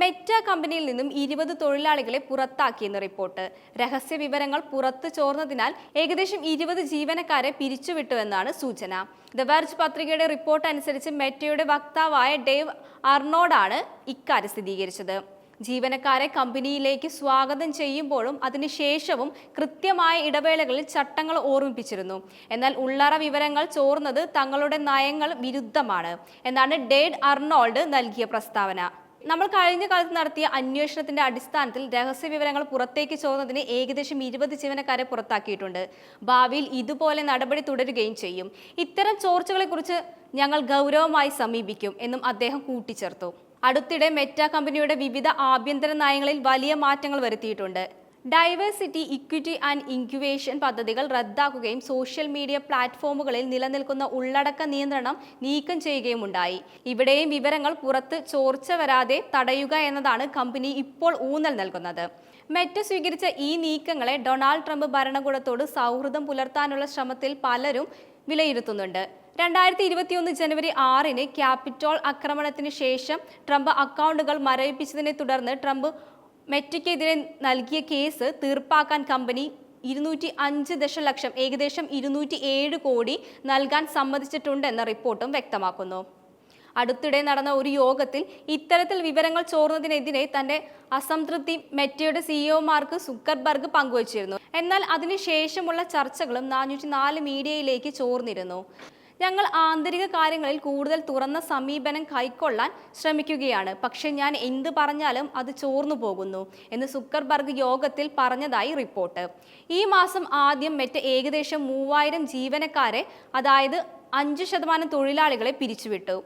Meta കമ്പനിയിൽ നിന്നും ഇരുപത് തൊഴിലാളികളെ പുറത്താക്കിയെന്ന് റിപ്പോർട്ട്. രഹസ്യ വിവരങ്ങൾ പുറത്തു ചോർന്നതിനാൽ ഏകദേശം ഇരുപത് ജീവനക്കാരെ പിരിച്ചുവിട്ടുവെന്നാണ് സൂചന. ദ വെർജ് പത്രികയുടെ റിപ്പോർട്ട് അനുസരിച്ച് മെറ്റയുടെ വക്താവായ ഡേവ് അർണോഡാണ് ഇക്കാര്യം സ്ഥിരീകരിച്ചത്. ജീവനക്കാരെ കമ്പനിയിലേക്ക് സ്വാഗതം ചെയ്യുമ്പോഴും അതിനുശേഷവും കൃത്യമായ ഇടവേളകളിൽ ചട്ടങ്ങൾ ഓർമ്മിപ്പിച്ചിരുന്നു. എന്നാൽ ഉള്ളറ വിവരങ്ങൾ ചോർന്നത് തങ്ങളുടെ നയങ്ങൾ വിരുദ്ധമാണ് എന്നാണ് ഡേഡ് അർണോൾഡ് നൽകിയ പ്രസ്താവന. നമ്മൾ കഴിഞ്ഞ കാലത്ത് നടത്തിയ അന്വേഷണത്തിന്റെ അടിസ്ഥാനത്തിൽ രഹസ്യ വിവരങ്ങൾ പുറത്തേക്ക് ചോർന്നതിന് ഏകദേശം ഇരുപത് ജീവനക്കാരെ പുറത്താക്കിയിട്ടുണ്ട്. ഭാവിയിൽ ഇതുപോലെ നടപടി തുടരുകയും ചെയ്യും. ഇത്തരം ചോർച്ചകളെക്കുറിച്ച് ഞങ്ങൾ ഗൗരവമായി സമീപിക്കും എന്നും അദ്ദേഹം കൂട്ടിച്ചേർത്തു. അടുത്തിടെ മെറ്റ കമ്പനിയുടെ വിവിധ ആഭ്യന്തര നയങ്ങളിൽ വലിയ മാറ്റങ്ങൾ വരുത്തിയിട്ടുണ്ട്. ഡൈവേഴ്സിറ്റി ഇക്വിറ്റി ആൻഡ് ഇൻക്യുവേഷൻ പദ്ധതികൾ റദ്ദാക്കുകയും സോഷ്യൽ മീഡിയ പ്ലാറ്റ്ഫോമുകളിൽ നിലനിൽക്കുന്ന ഉള്ളടക്ക നിയന്ത്രണം നീക്കം ചെയ്യുകയും ഉണ്ടായി ഇവിടെയും വിവരങ്ങൾ പുറത്ത് ചോർച്ച വരാതെ തടയുക എന്നതാണ് കമ്പനി ഇപ്പോൾ ഊന്നൽ നൽകുന്നത്. മെറ്റ സ്വീകരിച്ച ഈ നീക്കങ്ങളെ ഡൊണാൾഡ് ട്രംപ് ഭരണകൂടത്തോട് സൗഹൃദം പുലർത്താനുള്ള ശ്രമത്തിൽ പലരും വിലയിരുത്തുന്നുണ്ട്. രണ്ടായിരത്തി ഇരുപത്തിയൊന്ന് ജനുവരി ആറിന് ക്യാപിറ്റോൾ ആക്രമണത്തിന് ശേഷം ട്രംപ് അക്കൗണ്ടുകൾ മരവിപ്പിച്ചതിനെ തുടർന്ന് ട്രംപ് മെറ്റയ്ക്കെതിരെ നൽകിയ കേസ് തീർപ്പാക്കാൻ കമ്പനി ഇരുന്നൂറ്റി അഞ്ച് ദശലക്ഷം ഏകദേശം ഇരുന്നൂറ്റി ഏഴ് കോടി നൽകാൻ സമ്മതിച്ചിട്ടുണ്ടെന്ന റിപ്പോർട്ടും വ്യക്തമാക്കുന്നു. അടുത്തിടെ നടന്ന ഒരു യോഗത്തിൽ ഇത്തരത്തിൽ വിവരങ്ങൾ ചോർന്നതിനെതിരെ തന്റെ അസംതൃപ്തി മെറ്റയുടെ സിഇഒമാർക്ക് സുക്കർബർഗ് പങ്കുവച്ചിരുന്നു. എന്നാൽ അതിനുശേഷമുള്ള ചർച്ചകളും നാനൂറ്റി നാല് മീഡിയയിലേക്ക് ചോർന്നിരുന്നു. ഞങ്ങൾ ആന്തരിക കാര്യങ്ങളിൽ കൂടുതൽ തുറന്ന സമീപനം കൈക്കൊള്ളാൻ ശ്രമിക്കുകയാണ്. പക്ഷേ ഞാൻ എന്ത് പറഞ്ഞാലും അത് ചോർന്നു പോകുന്നു എന്ന് സുക്കർബർഗ് യോഗത്തിൽ പറഞ്ഞതായി റിപ്പോർട്ട്. ഈ മാസം ആദ്യം മെറ്റ ഏകദേശം മൂവായിരം ജീവനക്കാരെ അതായത് അഞ്ച് ശതമാനം തൊഴിലാളികളെ പിരിച്ചുവിട്ടു.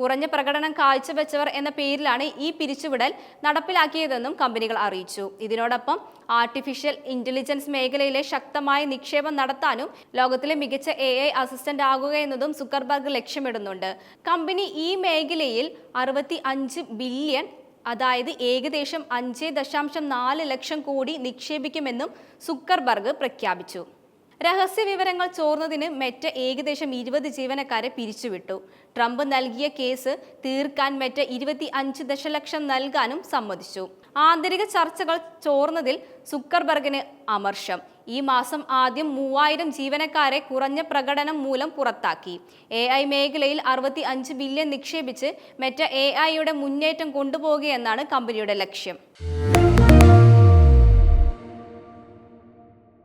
കുറഞ്ഞ പ്രകടനം കാഴ്ചവെച്ചവർ എന്ന പേരിലാണ് ഈ പിരിച്ചുവിടൽ നടപ്പിലാക്കിയതെന്നും കമ്പനികൾ അറിയിച്ചു. ഇതിനോടൊപ്പം ആർട്ടിഫിഷ്യൽ ഇന്റലിജൻസ് മേഖലയിലെ ശക്തമായ നിക്ഷേപം നടത്താനും ലോകത്തിലെ മികച്ച എ ഐ അസിസ്റ്റന്റ് ആകുക എന്നതും സുക്കർബർഗ് ലക്ഷ്യമിടുന്നുണ്ട്. കമ്പനി ഈ മേഖലയിൽ അറുപത്തി അഞ്ച് ബില്യൺ അതായത് ഏകദേശം അഞ്ച് ദശാംശം നാല് ലക്ഷം കോടി നിക്ഷേപിക്കുമെന്നും സുക്കർബർഗ് പ്രഖ്യാപിച്ചു. രഹസ്യ വിവരങ്ങൾ ചോർന്നതിന് മെറ്റ ഏകദേശം ഇരുപത് ജീവനക്കാരെ പിരിച്ചുവിട്ടു. ട്രംപ് നൽകിയ കേസ് തീർക്കാൻ മെറ്റ ഇരുപത്തി അഞ്ച് ദശലക്ഷം നൽകാനും സമ്മതിച്ചു. ആന്തരിക ചർച്ചകൾ ചോർന്നതിൽ സുക്കർബർഗിന് അമർഷം. ഈ മാസം ആദ്യം മൂവായിരം ജീവനക്കാരെ കുറഞ്ഞ പ്രകടനം മൂലം പുറത്താക്കി. എ ഐ മേഖലയിൽ അറുപത്തി അഞ്ച് ബില്യൺ നിക്ഷേപിച്ച് മെറ്റ എ ഐയുടെ മുന്നേറ്റം കൊണ്ടുപോകുകയെന്നാണ് കമ്പനിയുടെ ലക്ഷ്യം.